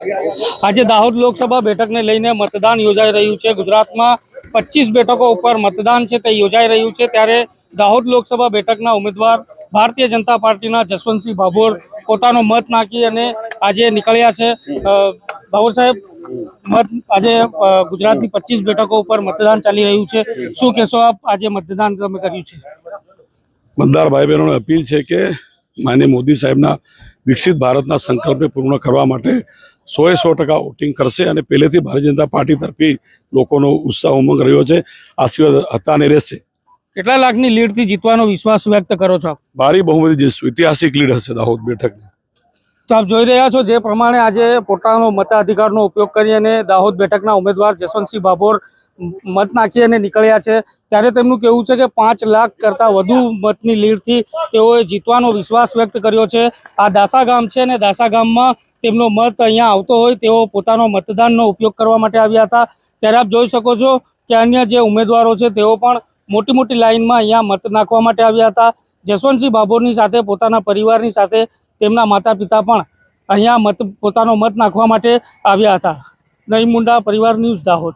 આજે દાહોદ લોકસભા બેઠકને લઈને મતદાન યોજાઈ રહ્યું છે. ગુજરાતમાં પચીસ બેઠકો ઉપર મતદાન છે તે યોજાઈ રહ્યું છે. ત્યારે દાહોદ લોકસભા બેઠકના ઉમેદવાર ભારતીય જનતા પાર્ટીના જસવંતસિંહ ભાભોર પોતાનો મત નાખી અને આજે નીકળ્યા છે. ભાભોર સાહેબ, મત આજે ગુજરાતની પચીસ બેઠકો ઉપર મતદાન ચાલી રહ્યું છે. શું કહેશો આપ? આજે મતદાન તમે કર્યું છે. મતદાર ભાઈ બહેનોને અપીલ છે કે માન્ય મોદી સાહેબના વિકસિત ભારતના સંકલ્પને પૂર્ણ કરવા માટે સોએ સો ટકા વોટિંગ કરશે અને પહેલેથી ભારતીય જનતા પાર્ટી તરફી લોકોનો ઉત્સાહ ઉમંગ રહ્યો છે. આશીર્વાદ હતા અને રહેશે. કેટલા લાખની લીડથી જીતવાનો વિશ્વાસ વ્યક્ત કરો છો ભારી બહુમતી જીતશું ઐતિહાસિક લીડ હશે દાહોદ બેઠકની. તો આપ જોઈ રહ્યા છો જે પ્રમાણે આજે પોતાનો મતાધિકારનો ઉપયોગ કરી અને દાહોદ બેઠકના ઉમેદવાર જસવંતસિંહ ભાભોર મત નાખી અને નીકળ્યા છે. ત્યારે તેમનું કહેવું છે કે પાંચ લાખ કરતાં વધુ મતની લીડથી તેઓએ જીતવાનો વિશ્વાસ વ્યક્ત કર્યો છે. આ દાસા ગામ છે અને દાસા ગામમાં તેમનો મત અહીંયા આવતો હોય તેઓ પોતાનો મતદાનનો ઉપયોગ કરવા માટે આવ્યા હતા. ત્યારે આપ જોઈ શકો છો કે અન્ય જે ઉમેદવારો છે તેઓ પણ મોટી મોટી લાઇનમાં અહીંયા મત નાખવા માટે આવ્યા હતા. જસવંતસિંહ ભાભોરની સાથે પોતાના પરિવારની સાથે તેમના માતા પિતા પણ અહીંયા મત, પોતાનો મત નાખવા માટે આવ્યા હતા. નહીં મુંડા પરિવાર ન્યૂઝ દાહોદ.